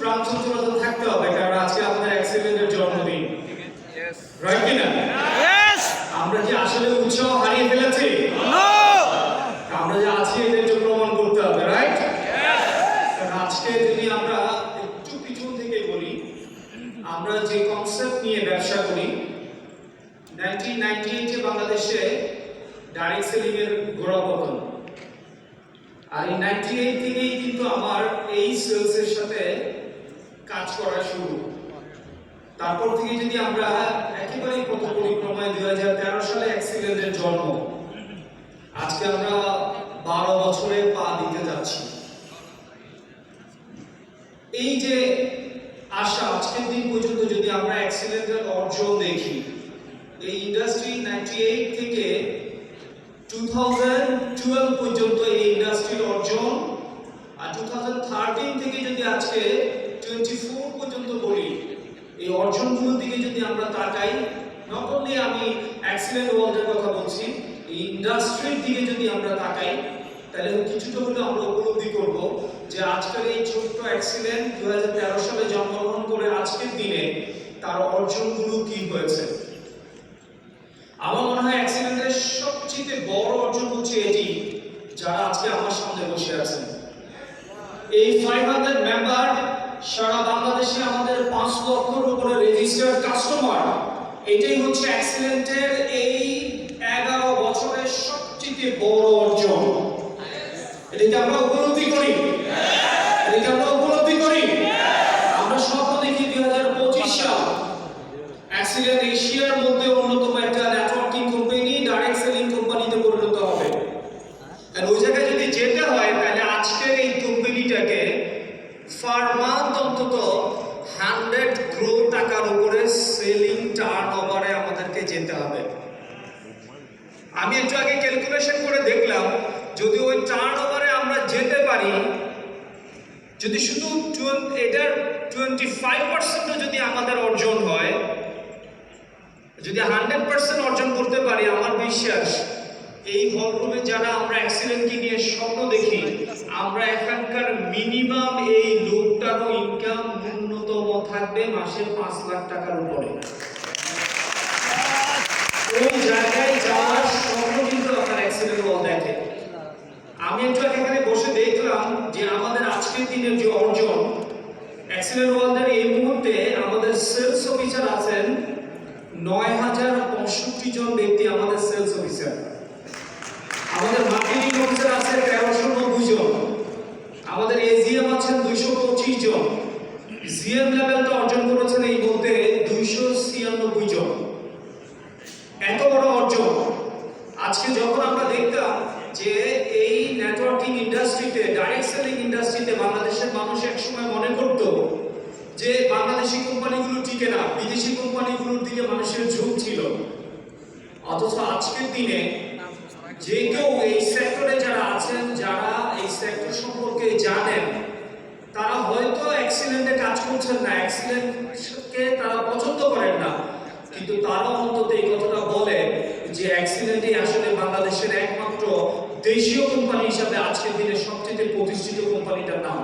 প্রাণচঞ্চলতা তো থাকতে হবে কারণ আজকে আমাদের অ্যাক্সিডেন্টের জন্মদিন। রাইট কিনা! আমরা যে আসলে উৎসাহ হারিয়ে ফেলেছি? আমরা যে আছি এটা একটু প্রমাণ করতে হবে রাইট আজকে যদি আমরা একটু পিছন থেকে বলি আমরা যে কনসেপ্ট নিয়ে ব্যবসা করি নাইনটিন নাইনটি এইটে বাংলাদেশে ডাইরেক্ট সেলিং এর গোড়াপতন আর এই নাইনটি এইট থেকেই কিন্তু আমার এই সেলস এর সাথে কাজ করা শুরু। তারপর থেকে যদি আমরা একেবারেই পথ পরিক্রমায় দুই হাজার তেরো সালে অ্যাক্সিডেন্টের জন্ম, আজকে আমরা বারো বছরে পা দিতে যাচ্ছি। এই যে আশা, আজকের দিন পর্যন্ত যদি আমরা অ্যাক্সিডেন্টের অর্জন দেখি, এই ইন্ডাস্ট্রি নাইনটি এইট থেকে টু পর্যন্ত এই ইন্ডাস্ট্রির অর্জন আর টু থাউজেন্ড থার্টিন থেকে যদি আজকে টোয়েন্টি ফোর পর্যন্ত বলি এই অর্জনগুলোর দিকে যদি আমরা তাকাই নট অনলি আমি অ্যাক্সিডেন্ট ওয়ার্ল্ডের কথা বলছি, এই ইন্ডাস্ট্রির দিকে যদি আমরা তাকাই, তাহলে কিছুটা হলেও আমরা উপলব্ধি করব যে আজকের এই ছোট্ট অ্যাক্সিডেন্ট দু সালে জন্মগ্রহণ করে আজকের দিনে তার অর্জনগুলো কি হয়েছে? আমার মনে হয় অ্যাক্সিডেন্টের সবচেয়ে বড় অর্জন হচ্ছে এটি, যারা আজকে আমার সামনে বসে আছেন। এই ফাইভ হান্ড্রেড মেম্বার সারা বাংলাদেশে আমাদের পাঁচ লক্ষর উপরে রেজিস্টার্ড কাস্টমার এটাই হচ্ছে অ্যাক্সিডেন্টের এই এগারো বছরের সবচেয়ে বড় অর্জন। এটাকে আমরা উপলব্ধি করি? এটাকে আমরা উপলব্ধি করি? আমরা স্বপ্ন দেখি দুই হাজার পঁচিশ সাল অ্যাক্সিডেন্ট এশিয়ার মধ্যে অন্যতম একটা নেটওয়ার্কিং কোম্পানি ডাইরেক্ট সেলিং কোম্পানিতে পরিণত হবে। আর ওই জায়গায় যদি যেতে হয়, তাহলে আজকের এই কোম্পানিটাকে ফার অন্তত হান্ড্রেড ক্রো টাকার উপরে সেলিং টার্ন ওভারে আমাদেরকে যেতে হবে। আমি একটু আগে ক্যালকুলেশন করে দেখলাম, যদি ওই টার্ন ওভারে আমরা যেতে পারি, যদি শুধু এটার টোয়েন্টি ফাইভ পার্সেন্টও যদি আমাদের অর্জন হয়, যদি হান্ড্রেড পার্সেন্ট অর্জন করতে পারি, আমার বিশ্বাস, এই হলরুমে যারা আমরা অ্যাক্সিডেন্টকে নিয়ে স্বপ্ন দেখি, আমরা এখানকার মিনিমাম এই থাকবে মাসে পাঁচ লাখ টাকার উপরে। ওই জায়গায় যাওয়ার স্বপ্ন কিন্তু আপনার অ্যাক্সিডেন্ট দেখে। আমি একটু এখানে বসে দেখলাম যে আমাদের আজকের দিনের যে অর্জন অ্যাক্সিডেন্ট ওয়ার্ল্ডের এই মুহূর্তে আমাদের সেলস অফিসার আছেন নয় হাজার পঁয়ষট্টি জন ব্যক্তি আমাদের সেলস অফিসার আমাদের মার্কেটিং অফিসার আছে তেরোশো নব্বই জন আমাদের এজিএম আছেন দুইশো পঁচিশ জন জিএম লেভেলটা অর্জন করেছেন এই মধ্যে দুইশো ছিয়ানব্বই জন এত বড় অর্জন আজকে যখন আমরা দেখতাম যে এই নেটওয়ার্কিং ইন্ডাস্ট্রিতে ডাইরেক্ট সেলিং ইন্ডাস্ট্রিতে বাংলাদেশের মানুষ একসময় মনে করত যে বাংলাদেশি কোম্পানিগুলো টিকে না, বিদেশি কোম্পানিগুলোর দিকে মানুষের ঝোঁক ছিল। অথচ আজকের দিনে যে কেউ এই সেক্টরে যারা আছেন, যারা এই সেক্টর সম্পর্কে জানেন, তারা হয়তো অ্যাক্সিডেন্টে কাজ করছেন না অ্যাক্সিডেন্টকে তারা পছন্দ করেন না। কিন্তু তারা অন্তত এই কথাটা বলে যে অ্যাক্সিডেন্টই আসলে একমাত্র দেশীয় কোম্পানি হিসাবে আজকের দিনে সবচেয়ে প্রতিষ্ঠিত কোম্পানিটার নাম।